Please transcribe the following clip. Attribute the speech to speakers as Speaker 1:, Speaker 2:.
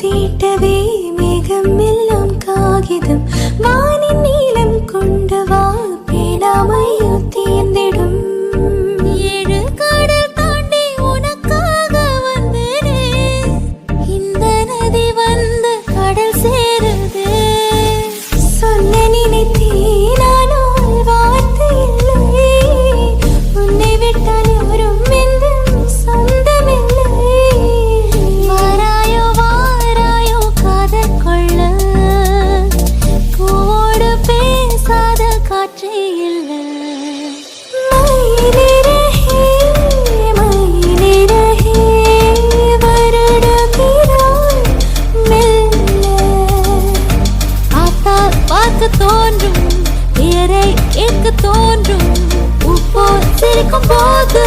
Speaker 1: தீட்டவே கேட்க தோன்றும் பேரை கேட்க தோன்றும். உப்போ சிரிக்கும் போது